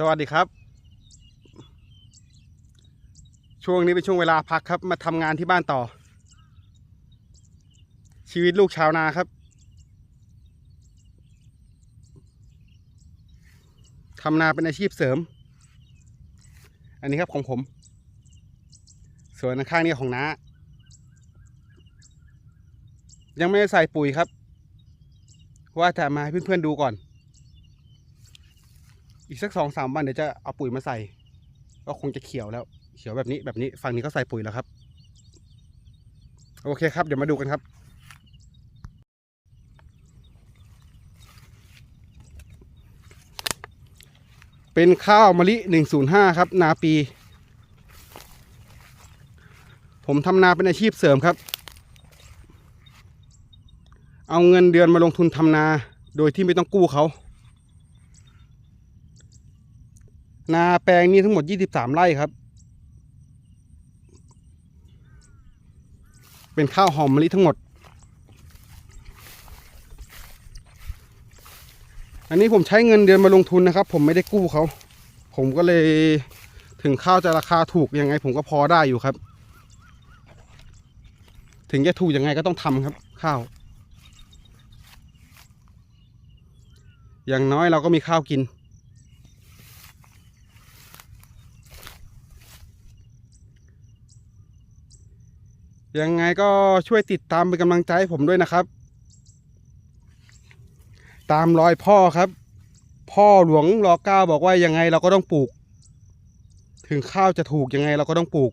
สวัสดีครับ ช่วงนี้เป็นช่วงเวลาพักครับ มาทำงานที่บ้านต่อ ชีวิตลูกชาวนาครับทำนาเป็นอาชีพเสริม อันนี้ครับของผม ส่วนข้างนี้ของน้า ยังไม่ได้ใส่ปุ๋ยครับ ว่าจะมาให้เพื่อนๆดูก่อน อีกสักสองสามวันเดี๋ยวจะเอาปุ๋ยมาใส่ ก็คงจะเขียวแล้ว เขียวแบบนี้แบบนี้ฝั่งนี้ก็ใส่ปุ๋ยแล้วครับ โอเคครับ เดี๋ยวมาดูกันครับเป็นข้าวมะลิหนึ่งศูนย์ห้าครับ นาปี ผมทำนาเป็นอาชีพเสริมครับ เอาเงินเดือนมาลงทุนทำนา โดยที่ไม่ต้องกู้เขา นาแปลงนี้ทั้งหมด 23 ไร่ครับ เป็นข้าวหอมมะลิทั้งหมด อันนี้ผมใช้เงินเดือนมาลงทุนนะครับ ผมไม่ได้กู้เขา ผมก็เลยถึงข้าวจะราคาถูกยังไง ผมก็พอได้อยู่ครับ ถึงจะถูกยังไงก็ต้องทำครับ ข้าว อย่างน้อยเราก็มีข้าวกิน ยังไงก็ช่วยติดตามเป็นกำลังใจให้ผมด้วยนะครับ ตามรอยพ่อครับ พ่อหลวงรอเก้าบอกว่ายังไงเราก็ต้องปลูก ถึงข้าวจะถูกยังไงเราก็ต้องปลูก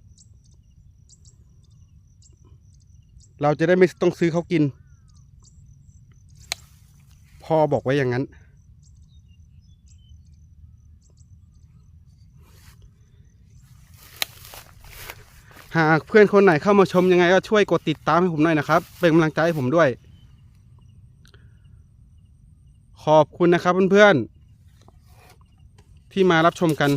เราจะได้ไม่ต้องซื้อเขากิน พ่อบอกไว้อย่างนั้น หากเพื่อนคนไหนเข้ามาชมยังไงก็ช่วยกดติดตามให้ผมหน่อยนะครับ เป็นกำลังใจให้ผมด้วย ขอบคุณนะครับเพื่อนๆ ที่มารับชมกัน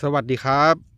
สวัสดีครับ